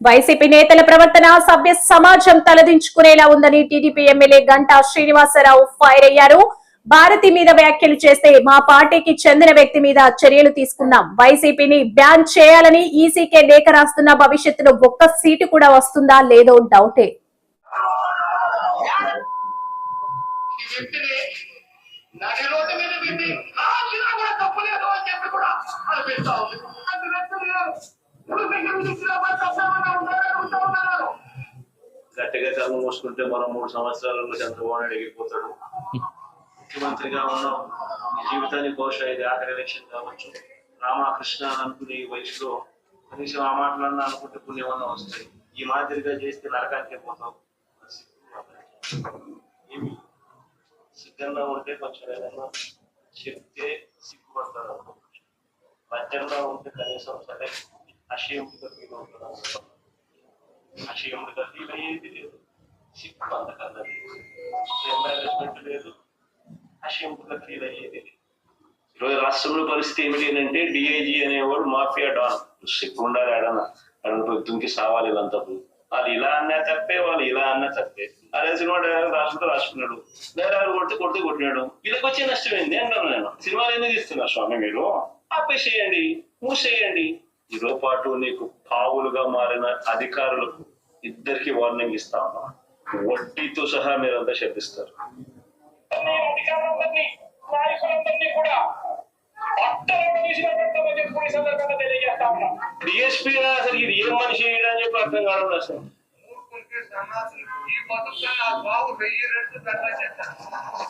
YCP నేతల ప్రవర్తన సభ్య సమాజం తలదించుకునేలా ఉందని TDP MLA Ganta Srinivasarao fire అయ్యారు. భారతి మీద వ్యాఖ్యలు చేస్తే మా పార్టీకి చెందిన వ్యక్తి మీద చర్యలు తీసుకున్నాం వైసీపీని బ్యాన్ చేయాలని ఈసీకే లేఖ రాస్తున్న భవిష్యత్తులో ఒక్క సీటు కూడా వస్తుందా లేదో డౌటే కూడా తప్పలేదు అని చెప్పి కూడా అనిపిస్తా ఉంది అంత వ్యక్తులు ఎవరు దగ్గర ఇచ్చినా మరి తప్పేమన్నా ఉండాలని అడుగుతా ఉన్నారు గట్టిగా కళ్ళు మూసుకుంటే మనం మూడు సంవత్సరాలలో చంద్రబాబు నాయుడు ముఖ్యమంత్రిగా ఉన్నాం నీ జీవితానికి బహుశా ఇది ఆఖరి ఎలక్షన్ కావచ్చు. రామకృష్ణ అని అనుకునే ఈ వయసులో కనీసం ఆ మాటలన్నా అనుకుంటే పుణ్యమన్నా వస్తాయి. ఈ మాదిరిగా చేస్తే నరకానికే పోతాం ఏమి? సిద్ధంగా ఉంటే కొంచెం ఏదైనా చెప్తే సిగ్గుపడతారు. లజ్జంగా ఉంటే కనీసం సరే అషేముడిగా ఫీల్ అవుతారు అక్షయముడు ఫీల్ అయ్యేది లేదు సిక్కు అంతకన్నా లేదు. ఎంబారెస్మెంట్ లేదు. అక్షయముడు ఫీల్ అయ్యేది లేదు ఈరోజు రాష్ట్రంలో పరిస్థితి ఏమిటి అంటే డిఐజీ అనేవాడు మాఫియా డాన్. సిక్కు ఉండాలి ఆడన అక్కడ దుంకి సావాలి ఇదంతా వాళ్ళు ఇలా అన్నా తప్పే వాళ్ళు ఇలా అన్నా తప్పే. అదే సినిమా డైలాగ్ రాసుకుంటూ రాసుకున్నాడు. డైలాగ్ కొడితే కొడితే కొట్టినాడు. వీళ్ళకి వచ్చే నష్టం ఏంది? అంటాను నేను. సినిమాలు ఎందుకు తీస్తున్నారు స్వామి మీరు? ఆపేసేయండి. మూసేయండి. ఇదో పాటు నీకు పావులుగా మారిన అధికారులకు ఇద్దరికి వార్నింగ్ ఇస్తామా వడ్డీతో సహా మీరంతా శపిస్తారు డిఎస్పీ అసలు ఇది ఏం మనిషి అని చెప్పి అర్థం కావడం అసలు. ఈ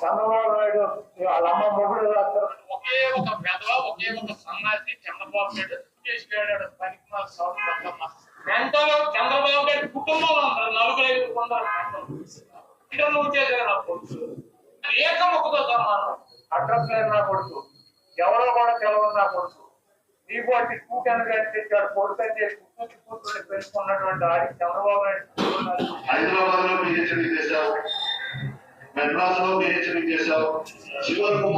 చంద్రబాబు నాయుడు వాళ్ళ అమ్మ మొగుడు ఒకే ఒక పెదవ ఒకే ఒక సన్నాసి చంద్రబాబు నాయుడు చేసి వెళ్ళాడు పనికి మాల సౌండ్ పెద్దమ్మ ఎంతో చంద్రబాబు గారి కుటుంబంలో ఉన్నారు నలుగురు ఐదు కొందరు ఇక్కడ నువ్వు చేసే నా కొడుకు అది ఏక మొక్కతో సమానం. అడ్రస్ నా కొడుకు. ఎవరో కూడా తెలవని నా కొడుకు. నీ పార్టీ కూటాను కానీ తెచ్చాడు. కొడుకు అని చెప్పి కూతురు కూతురు పెంచుకున్నటువంటి ఆడి చంద్రబాబు నాయుడు హైదరాబాద్లో పిహెచ్డి చేశావు. మెడ్రాస్లో పిహెచ్డి చేశావు. చివరకు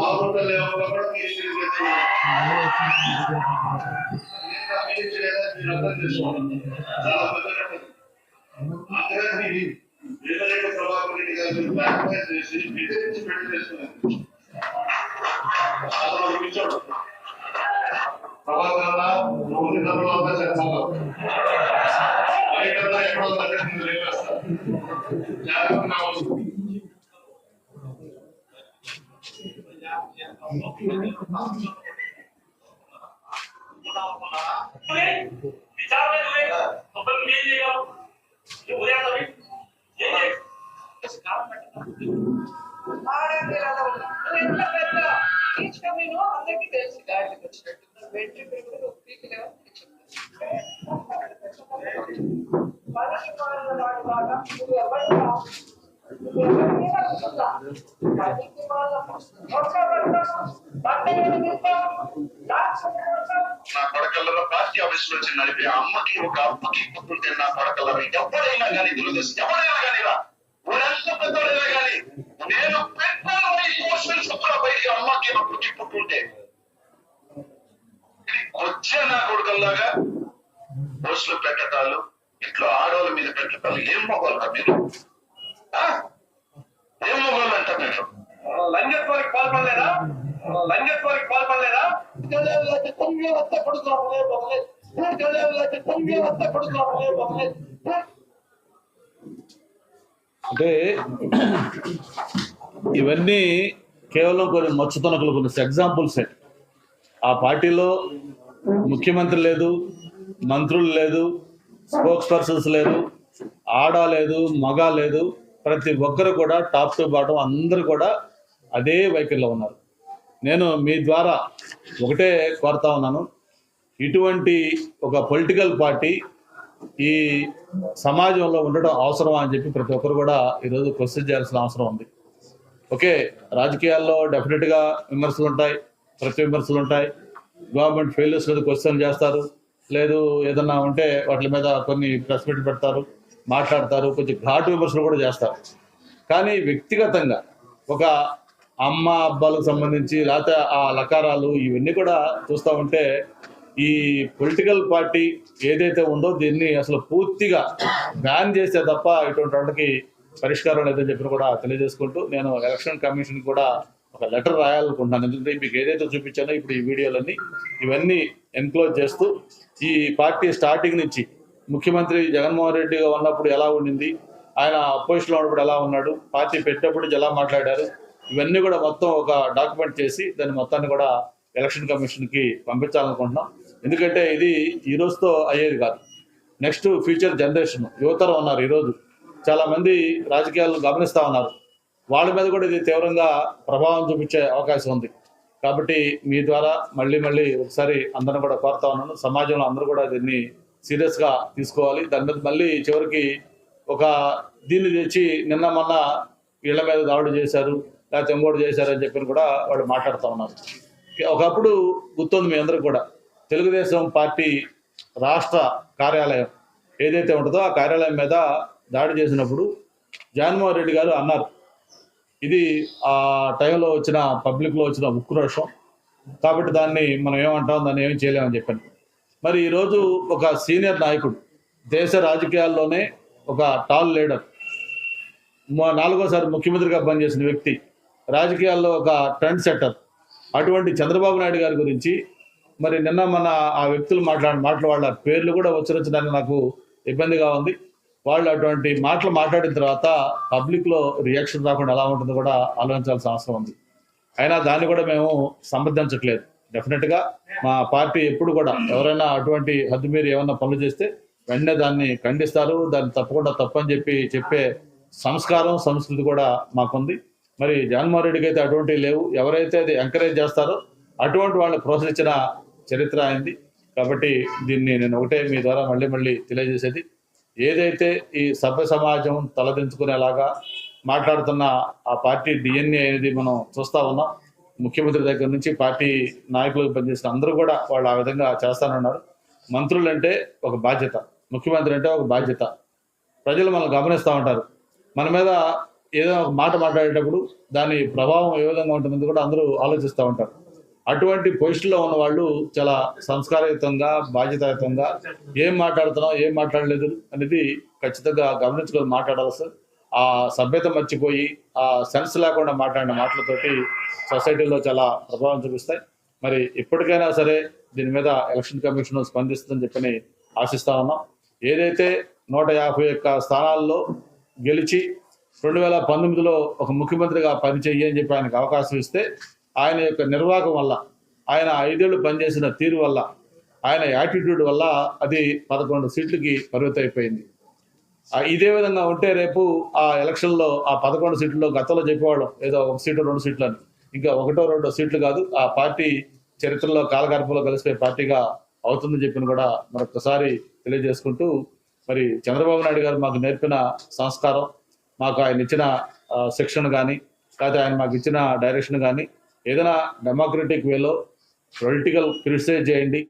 లేవలో కూడా పిహెచ్డి చేశావు. పిహెచ్డి మీరు అర్థం చేసుకోండి చాలా పెద్ద కథ. ఆంధ్రాని ప్రభాకర్ రెడ్డి గారు చేసి బెదిరించి పెళ్ళి అతను ప్రభాకర్ నువ్వు నిద్రలో అంతా చేస్తావు ఎక్కడో తగ్గట్టు లేపేస్తారు జాగ్రత్తగా ఉండు. విచారణ ఒకరు ఏం చేయగలవు ఉదయం ఏం చేయ అందరికీ తెలుసు గాడికి వచ్చినట్టు వెంట్రీ పెరుగుతుంది పీకి లేవని మనిషి మారిన వాడి బాగా నువ్వు ఎవరు నువ్వు ఎవరి మీద అనుకుందా పనికి వాళ్ళ ఒక్క నా పడకల్లో పార్టీ ఆఫీస్ నుంచి నడిపి అమ్మకి ఒక అమ్మకి పుట్టుంటే నా పడకల్లో ఎవరైనా కానీ తెలుగుదేశం ఎవరైనా కానీ రా. కానీ నేను పెట్టాను ఇమోషనల్ చొప్పున బయటికి అమ్మకి పుట్టి పుట్టుంటే వచ్చే నా కొడుకల్లాగా పోస్టులు పెట్టటాలు ఇట్లా ఆడవాళ్ళ మీద పెట్టటాలు ఏం మొగోళ్ళరా మీరు? ఆ? ఏం మొగోళ్ళు అంట మీరు? లంజత్వానికి పాల్పడలేదా? పాల్పడలేదా? వస్తే వస్తే అంటే ఇవన్నీ కేవలం కొన్ని మచ్చుతనకులు కొన్ని ఎగ్జాంపుల్ సెట్ ఆ పార్టీలో ముఖ్యమంత్రి లేదు మంత్రులు లేదు స్పోక్స్ పర్సన్స్ లేదు ఆడ లేదు మగ లేదు ప్రతి ఒక్కరు కూడా టాప్ టు బాటం అందరూ కూడా అదే వైఖరిలో ఉన్నారు. నేను మీ ద్వారా ఒకటే కోరుతా ఉన్నాను. ఇటువంటి ఒక పొలిటికల్ పార్టీ ఈ సమాజంలో ఉండడం అవసరమా అని చెప్పి ప్రతి ఒక్కరు కూడా ఈరోజు క్వశ్చన్ చేయాల్సిన అవసరం ఉంది. ఓకే రాజకీయాల్లో డెఫినెట్గా విమర్శలు ఉంటాయి ప్రతి విమర్శలు ఉంటాయి. గవర్నమెంట్ ఫెయిల్యూర్స్ మీద క్వశ్చన్ చేస్తారు లేదు ఏదన్నా ఉంటే వాటి మీద కొన్ని ప్రెస్ మీట్ పెడతారు మాట్లాడతారు కొంచెం ఘాటు విమర్శలు కూడా చేస్తారు. కానీ వ్యక్తిగతంగా ఒక అమ్మ అబ్బాలకు సంబంధించి లేకపోతే ఆ లకారాలు ఇవన్నీ కూడా చూస్తూ ఉంటే ఈ పొలిటికల్ పార్టీ ఏదైతే ఉందో దీన్ని అసలు పూర్తిగా బ్యాన్ చేస్తే తప్ప ఇటువంటి వాటికి పరిష్కారం లేదని చెప్పి కూడా తెలియజేసుకుంటూ నేను ఎలక్షన్ కమిషన్ కూడా ఒక లెటర్ రాయాలనుకుంటున్నాను. ఎందుకంటే మీకు ఏదైతే చూపించానో ఇప్పుడు ఈ వీడియోలన్నీ ఇవన్నీ ఎన్క్లోజ్ చేస్తూ ఈ పార్టీ స్టార్టింగ్ నుంచి ముఖ్యమంత్రి జగన్మోహన్ రెడ్డిగా ఉన్నప్పుడు ఎలా ఉండింది? ఆయన అపోజిషన్లో ఉన్నప్పుడు ఎలా ఉన్నాడు? పార్టీ పెట్టినప్పుడు ఎలా మాట్లాడారు? ఇవన్నీ కూడా మొత్తం ఒక డాక్యుమెంట్ చేసి దాన్ని మొత్తాన్ని కూడా ఎలక్షన్ కమిషన్కి పంపించాలనుకుంటున్నాం. ఎందుకంటే ఇది ఈ రోజుతో అయ్యేది కాదు. నెక్స్ట్ ఫ్యూచర్ జనరేషన్ యువతరం ఉన్నారు ఈరోజు చాలామంది రాజకీయాలను గమనిస్తూ ఉన్నారు. వాళ్ళ మీద కూడా ఇది తీవ్రంగా ప్రభావం చూపించే అవకాశం ఉంది. కాబట్టి మీ ద్వారా మళ్ళీ మళ్ళీ ఒకసారి అందరిని కూడా కోరుతా ఉన్నాను. సమాజంలో అందరూ కూడా దీన్ని సీరియస్గా తీసుకోవాలి. దాని మీద మళ్ళీ చివరికి ఒక దీన్ని తెచ్చి నిన్న మొన్న ఇళ్ళ మీద దాడులు చేశారు. లేకపోతే ఇంకోటి చేశారని చెప్పి కూడా వాళ్ళు మాట్లాడుతూ ఉన్నారు. ఒకప్పుడు గుర్తుంది మీ అందరికి కూడా తెలుగుదేశం పార్టీ రాష్ట్ర కార్యాలయం ఏదైతే ఉంటుందో ఆ కార్యాలయం మీద దాడి చేసినప్పుడు జగన్మోహన్ రెడ్డి గారు అన్నారు ఇది ఆ టైంలో వచ్చిన పబ్లిక్లో వచ్చిన ఉక్రోషం కాబట్టి దాన్ని మనం ఏమంటాం దాన్ని ఏం చేయలేమని చెప్పాను. మరి ఈరోజు ఒక సీనియర్ నాయకుడు దేశ రాజకీయాల్లోనే ఒక టాల్ లీడర్ మా- నాలుగోసారి ముఖ్యమంత్రిగా పనిచేసిన వ్యక్తి రాజకీయాల్లో ఒక ట్రెండ్ సెట్టర్. అటువంటి చంద్రబాబు నాయుడు గారి గురించి మరి నిన్న మన ఆ వ్యక్తులు మాట్లాడి మాటలు వాళ్ళ పేర్లు కూడా ఉచ్చరించడానికి నాకు ఇబ్బందిగా ఉంది. వాళ్ళు అటువంటి మాటలు మాట్లాడిన తర్వాత పబ్లిక్లో రియాక్షన్ రాకుండా ఎలా ఉంటుందో కూడా ఆలోచించాల్సిన అవసరం ఉంది. అయినా దాన్ని కూడా మేము సమర్థించట్లేదు డెఫినెట్గా మా పార్టీ ఎప్పుడు కూడా ఎవరైనా అటువంటి హద్దు మీరు ఏమైనా పనులు చేస్తే వెంటనే దాన్ని ఖండిస్తారు. దాన్ని తప్పకుండా తప్పని చెప్పి చెప్పే సంస్కారం సంస్కృతి కూడా మాకుంది. మరి జగన్మోహన్ రెడ్డికి అయితే అటువంటివి లేవు. ఎవరైతే అది ఎంకరేజ్ చేస్తారో అటువంటి వాళ్ళని ప్రోత్సహించిన చరిత్ర అయింది. కాబట్టి దీన్ని నేను ఒకటే మీ ద్వారా మళ్ళీ మళ్ళీ తెలియజేసేది. ఏదైతే ఈ సభ్య సమాజం తలదించుకునేలాగా మాట్లాడుతున్న ఆ పార్టీ డిఎన్ఏ అనేది మనం చూస్తా ఉన్నాం. ముఖ్యమంత్రి దగ్గర నుంచి పార్టీ నాయకులకు పనిచేసిన అందరూ కూడా వాళ్ళు ఆ విధంగా చేస్తానన్నారు. మంత్రులు అంటే ఒక బాధ్యత ముఖ్యమంత్రి అంటే ఒక బాధ్యత. ప్రజలు మనం గమనిస్తూ ఉంటారు. మన మీద ఏదైనా ఒక మాట మాట్లాడేటప్పుడు దాని ప్రభావం ఏ విధంగా ఉంటుందని కూడా అందరూ ఆలోచిస్తూ ఉంటారు. అటువంటి పొజిషన్లో ఉన్న వాళ్ళు చాలా సంస్కారయుతంగా బాధ్యతాయుతంగా ఏం మాట్లాడుతున్నాం ఏం మాట్లాడలేదు అనేది ఖచ్చితంగా గమనించుకొని మాట్లాడాల్సి ఆ సభ్యత మర్చిపోయి ఆ సెన్స్ లేకుండా మాట్లాడిన మాటలతోటి సొసైటీలో చాలా ప్రభావం చూపిస్తాయి. మరి ఇప్పటికైనా సరే దీని మీద ఎలక్షన్ కమిషన్ స్పందిస్తుందని చెప్పని ఆశిస్తా ఉన్నాం. ఏదైతే నూట యాభై ఒక్క స్థానాల్లో గెలిచి రెండు వేల పంతొమ్మిదిలో ఒక ముఖ్యమంత్రిగా పనిచేయి అని చెప్పి ఆయనకు అవకాశం ఇస్తే ఆయన యొక్క నిర్వాహకం వల్ల ఆయన ఐదేళ్ళు పనిచేసిన తీరు వల్ల ఆయన యాటిట్యూడ్ వల్ల అది పదకొండు సీట్లకి పరిమితం అయిపోయింది ఇదే విధంగా ఉంటే రేపు ఆ ఎలక్షన్లో ఆ పదకొండు సీట్లలో గతంలో చెప్పేవాళ్ళం ఏదో ఒక సీటు రెండు సీట్లు అని ఇంకా ఒకటో రెండో సీట్లు కాదు ఆ పార్టీ చరిత్రలో కాలగర్భంలో కలిసిపోయే పార్టీగా అవుతుందని చెప్పిన కూడా మరొకసారి తెలియజేసుకుంటూ మరి చంద్రబాబు నాయుడు గారు మాకు నేర్పిన సంస్కారం మాకు ఆయన ఇచ్చిన సెక్షన్ శిక్షణ కానీ లేకపోతే ఆయన మాకు ఇచ్చిన డైరెక్షన్ కానీ ఏదైనా డెమోక్రటిక్ వేలో పొలిటికల్ క్రిటిసైజ్ చేయండి.